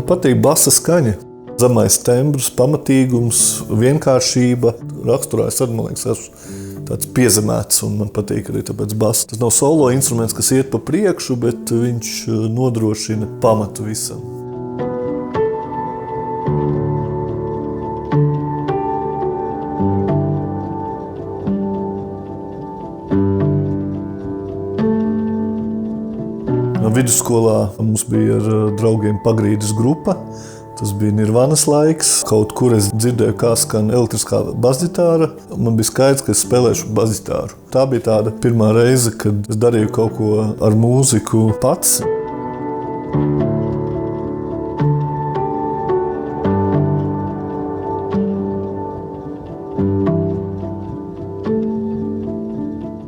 patīk basa skaņa. Zemais tembrs, pamatīgums, vienkāršība. Raksturā es arī, man liekas, esmu tāds piezemēts, un man patīk arī tāpēc basa. Tas nav solo instruments, kas iet pa priekšu, bet viņš nodrošina pamatu visam. Vidusskolā mums bija ar eh, draugiem pagrīdes grupa. Tas bija Nirvanas laiks. Kaut kur es dzirdēju, kā skan elektriskā basģitāra. Man bija skaidrs, ka es spēlēšu basģitāru. Tā bija tāda pirmā reize, kad es darīju kaut ko ar mūziku pats.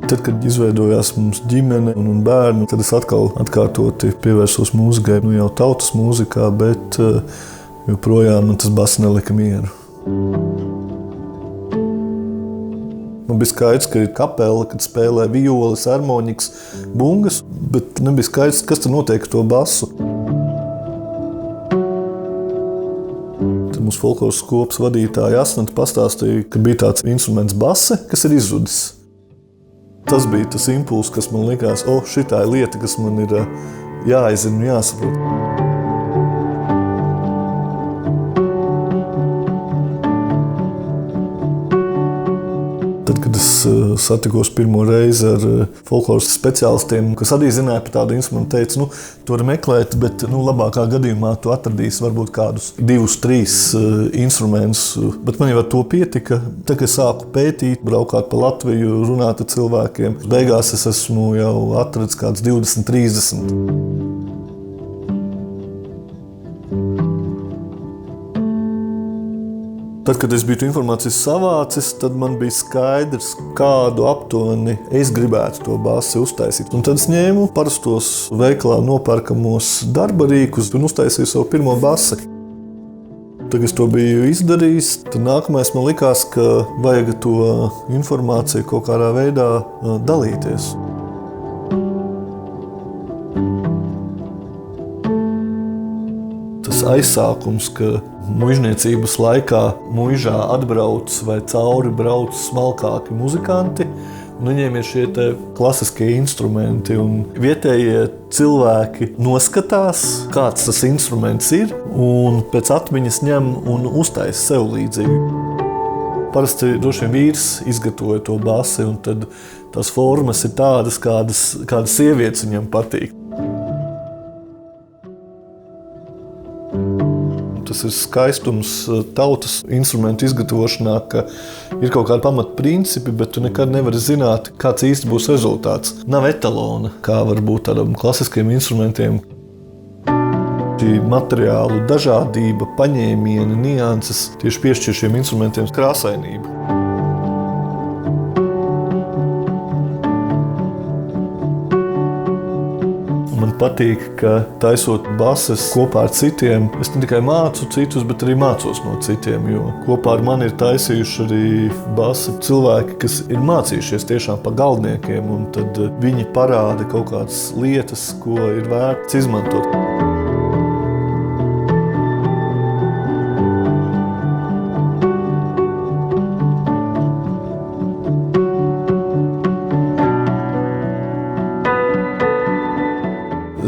Tad, kad izveidojās mums ģimene un bērni, tad es atkal atkārtoti pievērsos mūzikai, nu jau tautas mūzikā, bet eh, joprojām man tas bass nelika mieru. Man bija skaidrs, ka ir kapela, kad spēlē violas, harmonikas, bungas, bet nebija skaidrs, kas tur notiek ar to basu. Tad mums folkloras skopas vadītāja Asnanta pastāstīja, ka bija tāds instruments base, kas ir izzudis. Tas bija tas impulss, kas man likās, oh, šī ir lieta, kas man ir jāizzina un jāsaprot. Eh, satikos pirmo reizi ar eh, folkloras speciālistiem, kas arī zināja par tādu instrumentu. Teica, nu, to var meklēt, bet nu, labākā gadījumā tu atradīsi varbūt kādus divus, trīs uh, instrumentus. Bet man jau ar to pietika. Tad, kad es sāku pētīt, braukāt pa Latviju, runāt ar cilvēkiem, beigās es esmu jau atradzis kādus 20, 30. Tad, kad es biju informācijas savācis, tad man bija skaidrs, kādu aptuveni es gribētu to bāzi uztaisīt. Un tad es ņēmu parastos veikalā nopērkamos darba rīkus un uztaisīju savu pirmo bāzi. Tad, kad es to biju izdarījis, tad nākamais man likās, ka vajag to informāciju kaut kādā veidā dalīties. Tas aizsākums, ka Mūžniecības laikā mūžā atbrauc vai cauri brauc smalkāki muzikanti. Viņiem ir šie klasiskie instrumenti, un vietējie cilvēki noskatās, kāds tas instruments ir, un pēc atmiņas ņem un uztaisa sev līdzīgu. Parasti droši vien vīrs izgatavoja to basi, un tās formas ir tādas, kādas, kādas sievietes viņam patīk. Tas ir skaistums eh, tautas instrumentu izgatavošanā, ka ir kaut kādi pamatprincipi, bet tu nekad nevari zināt, kāds īsti būs rezultāts. Nav etalona, kā var būt tādam klasiskiem instrumentiem. Materiālu dažādība, paņēmieni, nianses tieši piešķir šiem instrumentiem krāsainību. Patīk, ka taisot bases kopā ar citiem, es ne tikai mācu citus, bet arī mācos no citiem. Jo kopā ar mani ir taisījuši arī basi cilvēki, kas ir mācījušies tiešām pa galdniekiem, un tad viņi parāda kaut kādas lietas, ko ir vērts izmantot.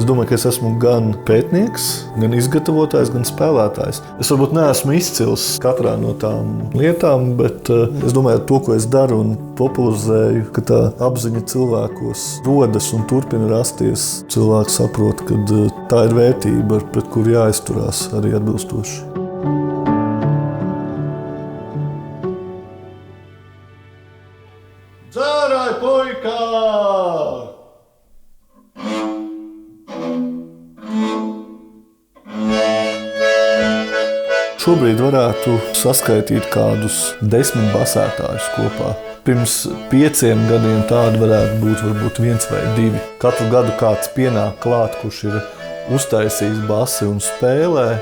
Domāju, ka es esmu gan pētnieks, gan izgatavotājs, gan spēlētājs. Es varbūt neesmu izcils katrā no tām lietām, bet eh, es domāju, ka to, ko es daru un popularizēju, ka tā apziņa cilvēkos rodas un turpina rasties. Cilvēks saprot, ka eh, tā ir vērtība, pret kuru jāizturās arī atbilstoši. Šobrīd varētu saskaitīt kādus desmit basētājus kopā. Pirms pieciem gadiem tādi varētu būt varbūt viens vai divi. Katru gadu kāds pienāk klāt, kurš ir uztaisījis basi un spēlē.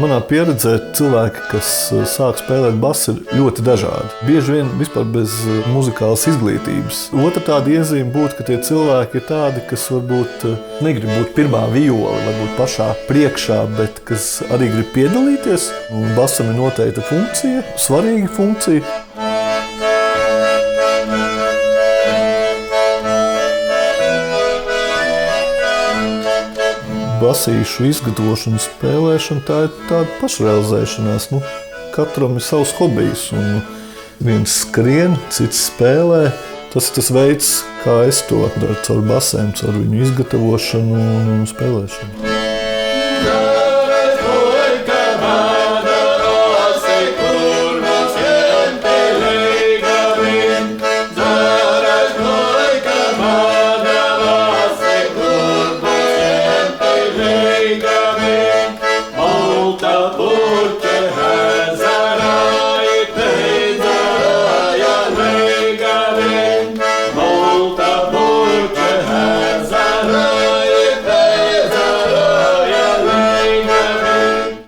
Manā pieredzē cilvēki, kas uh, sāk spēlēt basu, ir ļoti dažādi. Bieži vien vispār bez uh, muzikālas izglītības. Otra tāda iezīme būtu, ka tie cilvēki ir tādi, kas varbūt uh, negrib būt pirmā viola, varbūt pašā priekšā, bet kas arī grib piedalīties. Basam ir noteikta funkcija, svarīga funkcija. Basīšu izgatavošana, spēlēšana, tā ir tāda pašrealizēšanās. Nu, katram ir savs hobijs. Un viens skrien, cits spēlē. Tas ir tas veids, kā es to daru caur basēm, caur viņu izgatavošanu un spēlēšanu.